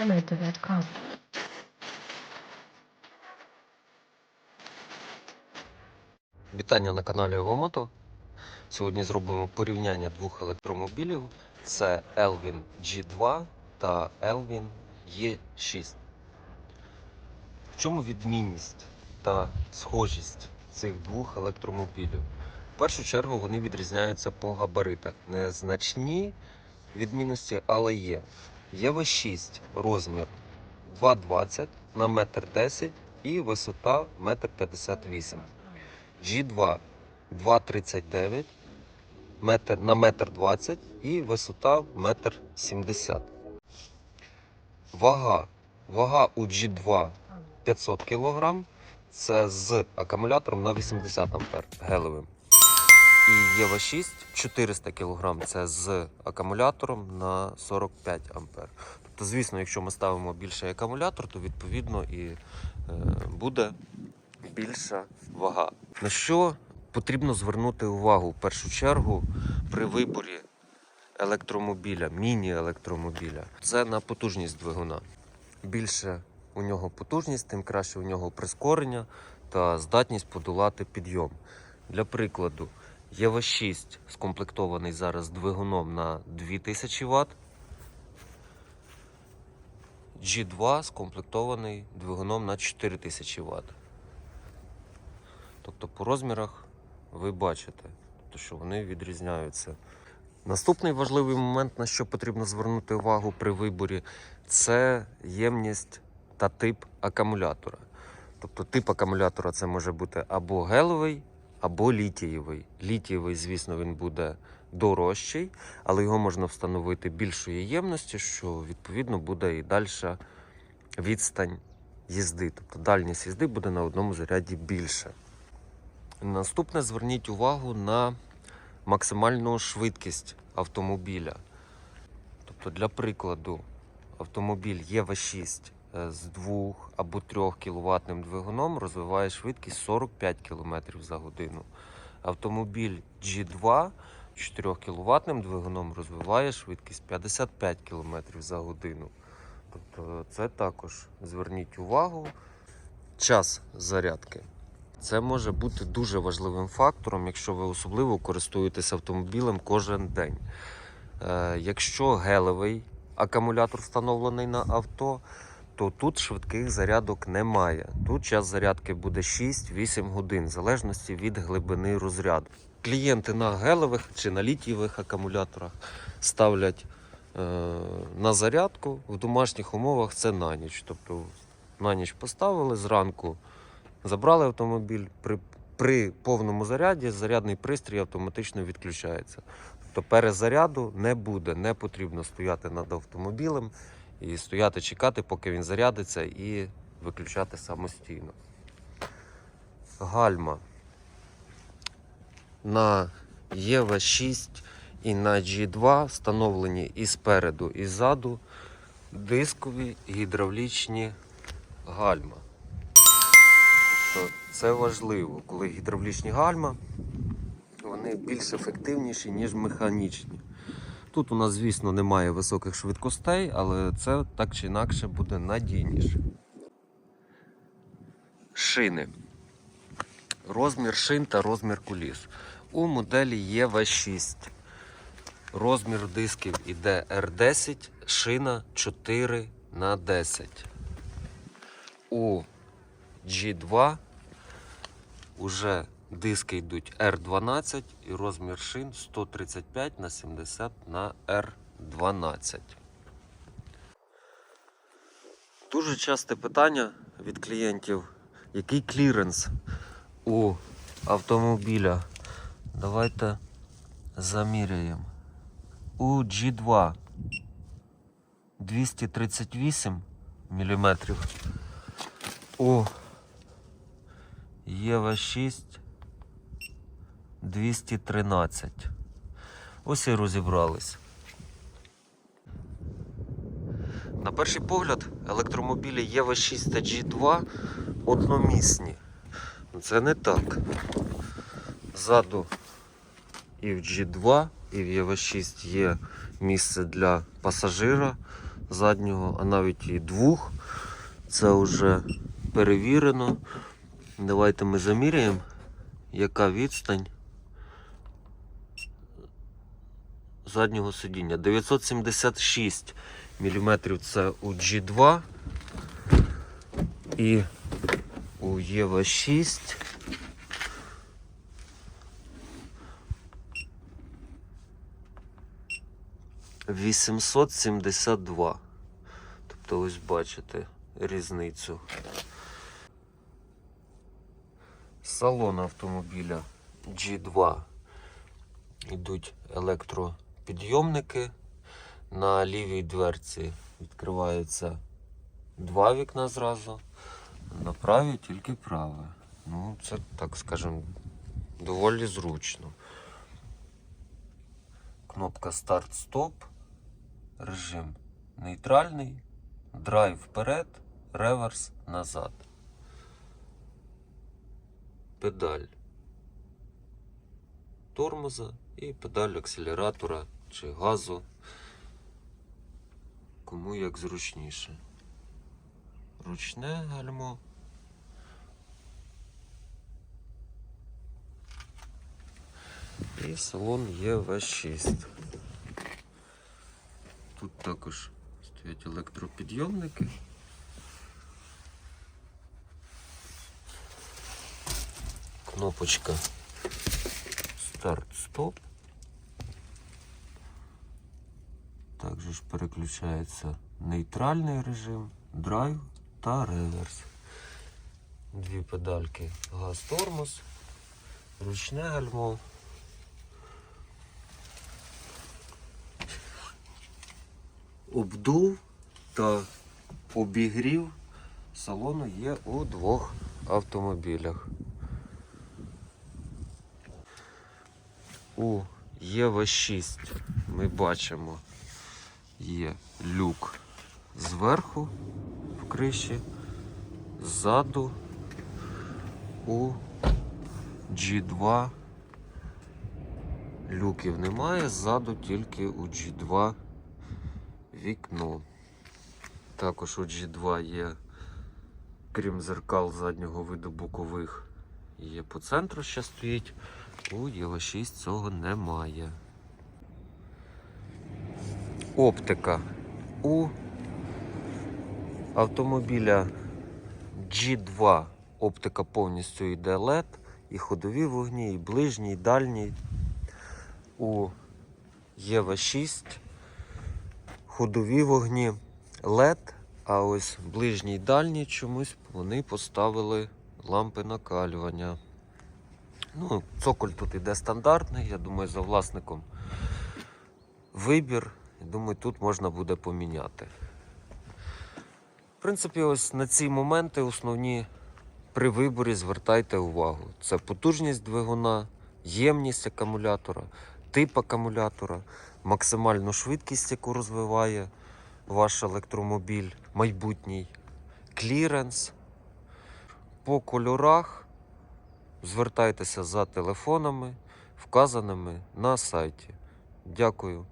Тримай дев'ятка. Вітання на каналі Овомото. Сьогодні зробимо порівняння двох електромобілів. Це Elvin G2 та Elvin E6. В чому відмінність та схожість цих двох електромобілів? В першу чергу вони відрізняються по габаритах. Незначні відмінності, але є. ЄВ6 розмір 2,20 на 1,10 м і висота 1,58 м. G2 2,39 на метр 20 і висота метр 70. Вага. Вага у G2 500 кг. Це з акумулятором на 80 ампер гелевим. І ЄВ6 400 кг. Це з акумулятором на 45 ампер. Тобто, звісно, якщо ми ставимо більший акумулятор, то відповідно і е, буде більша вага. На що потрібно звернути увагу в першу чергу при виборі електромобіля, міні-електромобіля? Це на потужність двигуна. Більше у нього потужність, тим краще у нього прискорення та здатність подолати підйом. Для прикладу, ЄВ6 скомплектований зараз двигуном на 2000 Вт. G2 скомплектований двигуном на 4000 Вт. Тобто по розмірах ви бачите, тобто, що вони відрізняються. Наступний важливий момент, на що потрібно звернути увагу при виборі, це ємність та тип акумулятора. Тобто тип акумулятора це може бути або геловий, або літієвий. Літієвий, звісно, він буде дорожчий, але його можна встановити більшої ємності, що відповідно буде і дальша відстань їзди. Тобто дальність їзди буде на одному заряді більше. Наступне зверніть увагу на максимальну швидкість автомобіля. Ктобто, для прикладу, автомобіль єВ6 е, з 2 або 3 кВт двигуном розвиває швидкість 45 км за годину. Автомобіль G2 4 кВт двигуном розвиває швидкість 55 км за годину. Тобто це також зверніть увагу. Час зарядки. Це може бути дуже важливим фактором, якщо ви особливо користуєтесь автомобілем кожен день. Е, якщо гелевий акумулятор встановлений на авто, то тут швидких зарядок немає. Тут час зарядки буде 6-8 годин, в залежності від глибини розряду. Клієнти на гелевих чи на літієвих акумуляторах ставлять е, на зарядку в домашніх умовах це на ніч. Тобто на ніч поставили зранку. Забрали автомобіль при, при повному заряді, зарядний пристрій автоматично відключається. Тобто перезаряду не буде, не потрібно стояти над автомобілем і стояти, чекати, поки він зарядиться, і виключати самостійно. Гальма на ЄВ6 і на G2 встановлені і спереду, і ззаду дискові гідравлічні гальма. Це важливо, коли гідравлічні гальма вони більш ефективніші, ніж механічні. Тут у нас, звісно, немає високих швидкостей, але це так чи інакше буде надійніше. Шини. Розмір шин та розмір куліс. У моделі ЄВ6 розмір дисків іде R10, шина 4 на 10. У G2 уже диски йдуть R12 і розмір шин 135 на 70 на R12. Дуже часте питання від клієнтів, який кліренс у автомобіля. Давайте заміряємо. У G2 238 мм. У ЄВ6 213. Ось і розібрались. На перший погляд, електромобілі ЄВ6 та G2 одномісні. Це не так. Ззаду і в G2, і в ЄВ6 є місце для пасажира. заднього, а навіть і двох. Це вже перевірено. Давайте ми заміряємо, яка відстань заднього сидіння. 976 мм це у G2 і у ЄВ6. Вісімсот сімдесят два. Тобто ось бачите різницю. Салон автомобіля G2 йдуть електропідйомники. На лівій дверці відкривається два вікна зразу, на правій тільки праве. Ну, це, так скажемо, доволі зручно. Кнопка старт-стоп, режим нейтральний, драйв вперед, реверс назад. Педаль тормоза і педаль акселератора чи газу. Кому як зручніше. Ручне гальмо. І салон ЄВ6. Тут також стоять електропідйомники. Кнопочка старт-стоп. Також переключається нейтральний режим, драйв та реверс. Дві педальки газ-тормоз, ручне гальмо. Обдув та обігрів салону є у двох автомобілях. У ЄВ6 ми бачимо є люк зверху в криші, ззаду у G2 люків немає, ззаду тільки у G2 вікно. Також у G2 є, крім зеркал заднього виду бокових, є по центру ще стоїть. У Єва 6 цього немає. Оптика у автомобіля G2 оптика повністю йде LED, і ходові вогні, і ближній, і дальній. У Єва 6 ходові вогні LED, а ось ближній дальній чомусь вони поставили лампи накалювання. Ну, цоколь тут іде стандартний, я думаю, за власником вибір. Думаю, тут можна буде поміняти. В принципі, ось на ці моменти основні при виборі звертайте увагу. Це потужність двигуна, ємність акумулятора, тип акумулятора, максимальну швидкість, яку розвиває ваш електромобіль, майбутній, кліренс. По кольорах звертайтеся за телефонами, вказаними на сайті. Дякую